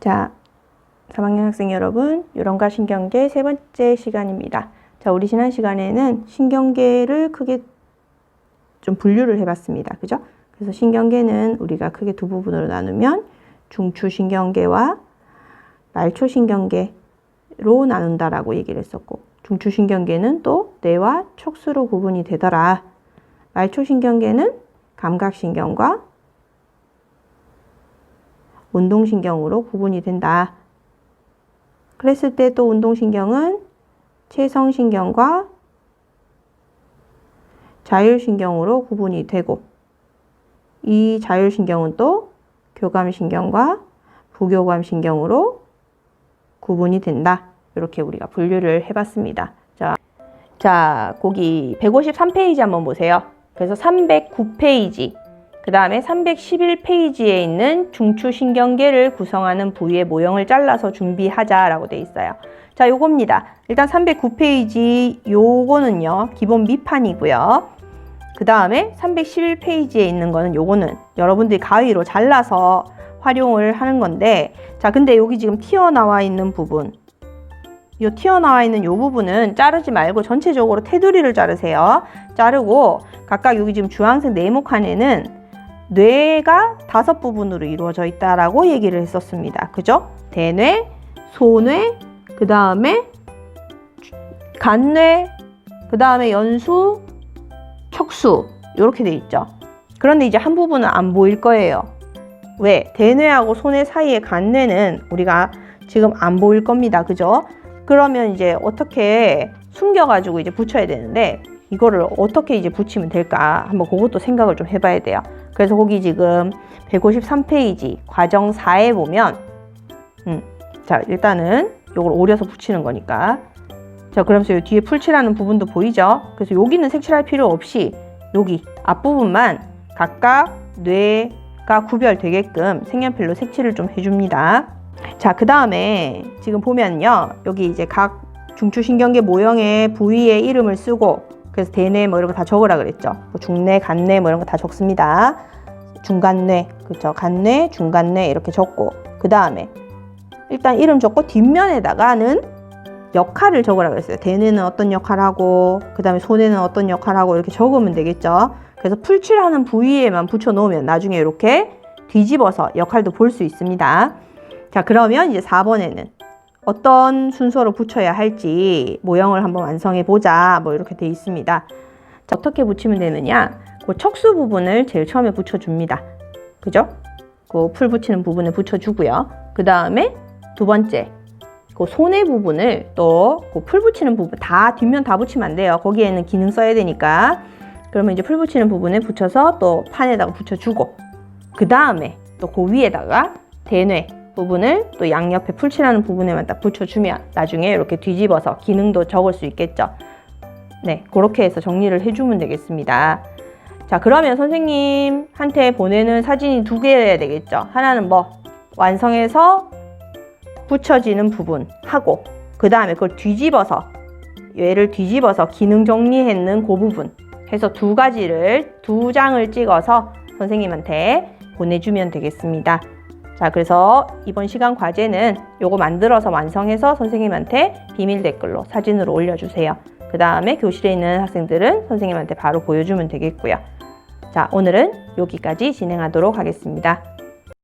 자, 3학년 학생 여러분, 유런과 신경계 세 번째 시간입니다. 자, 우리 지난 시간에는 신경계를 크게 좀 분류를 해봤습니다. 그죠? 그래서 신경계는 우리가 크게 두 부분으로 나누면 중추신경계와 말초신경계로 나눈다라고 얘기를 했었고, 중추신경계는 또 뇌와 촉수로 구분이 되더라. 말초신경계는 감각신경과 운동신경으로 구분이 된다. 그랬을 때 또 운동신경은 체성신경과 자율신경으로 구분이 되고, 이 자율신경은 또 교감신경과 부교감신경으로 구분이 된다. 이렇게 우리가 분류를 해봤습니다. 자, 자, 거기 153페이지 한번 보세요. 그래서 309페이지, 그 다음에 311페이지에 있는 중추신경계를 구성하는 부위의 모형을 잘라서 준비하자라고 돼 있어요. 자, 요겁니다. 일단 309페이지 요거는요, 기본 밑판이고요. 그 다음에 311페이지에 있는 거는 요거는 여러분들이 가위로 잘라서 활용을 하는 건데, 자, 근데 여기 지금 튀어나와 있는 부분, 요 튀어나와 있는 요 부분은 자르지 말고 전체적으로 테두리를 자르세요. 자르고 각각 여기 지금 주황색 네모칸에는 뇌가 다섯 부분으로 이루어져 있다라고 얘기를 했었습니다. 그죠? 대뇌, 소뇌, 그 다음에 간뇌, 그 다음에 연수, 척수 이렇게 돼 있죠. 그런데 이제 한 부분은 안 보일 거예요. 왜? 대뇌하고 소뇌 사이의 간뇌는 우리가 지금 안 보일 겁니다. 그죠? 그러면 이제 어떻게 숨겨가지고 이제 붙여야 되는데 이거를 어떻게 이제 붙이면 될까 한번 그것도 생각을 좀 해봐야 돼요. 그래서 거기 지금 153페이지 과정 4에 보면 음, 자 일단은 이걸 오려서 붙이는 거니까 자 그러면서 이 뒤에 풀칠하는 부분도 보이죠? 그래서 여기는 색칠할 필요 없이 여기 앞부분만 각각 뇌가 구별되게끔 색연필로 색칠을 좀 해줍니다. 자, 그 다음에 지금 보면요. 여기 이제 각 중추신경계 모형의 부위의 이름을 쓰고 그래서 대뇌 뭐 이런 거 다 적으라 그랬죠. 뭐 중뇌, 간뇌 뭐 이런 거 다 적습니다. 중간뇌, 그렇죠. 간뇌, 중간뇌 이렇게 적고 그 다음에 일단 이름 적고 뒷면에다가는 역할을 적으라 그랬어요. 대뇌는 어떤 역할 하고 그 다음에 소뇌는 어떤 역할 하고 이렇게 적으면 되겠죠. 그래서 풀칠하는 부위에만 붙여 놓으면 나중에 이렇게 뒤집어서 역할도 볼 수 있습니다. 자, 그러면 이제 4번에는 어떤 순서로 붙여야 할지 모형을 한번 완성해 보자. 뭐 이렇게 돼 있습니다. 자, 어떻게 붙이면 되느냐? 그 척수 부분을 제일 처음에 붙여줍니다. 그죠? 그 풀 붙이는 부분을 붙여주고요. 그 다음에 두 번째, 그 손의 부분을 또그풀 붙이는 부분 다 뒷면 다 붙이면 안 돼요. 거기에는 기능 써야 되니까. 그러면 이제 풀 붙이는 부분을 붙여서 또 판에다가 붙여주고 그 다음에 또 그 위에다가 대뇌 부분을 또 양옆에 풀칠하는 부분에만 딱 붙여주면 나중에 이렇게 뒤집어서 기능도 적을 수 있겠죠. 네, 그렇게 해서 정리를 해주면 되겠습니다. 자, 그러면 선생님한테 보내는 사진이 두 개여야 되겠죠. 하나는 뭐 완성해서 붙여지는 부분 하고 그 다음에 그걸 뒤집어서 얘를 뒤집어서 기능 정리했는 그 부분 해서 두 가지를 두 장을 찍어서 선생님한테 보내주면 되겠습니다. 자, 그래서 이번 시간 과제는 요거 만들어서 완성해서 선생님한테 비밀 댓글로 사진으로 올려주세요. 그 다음에 교실에 있는 학생들은 선생님한테 바로 보여주면 되겠고요. 자, 오늘은 여기까지 진행하도록 하겠습니다.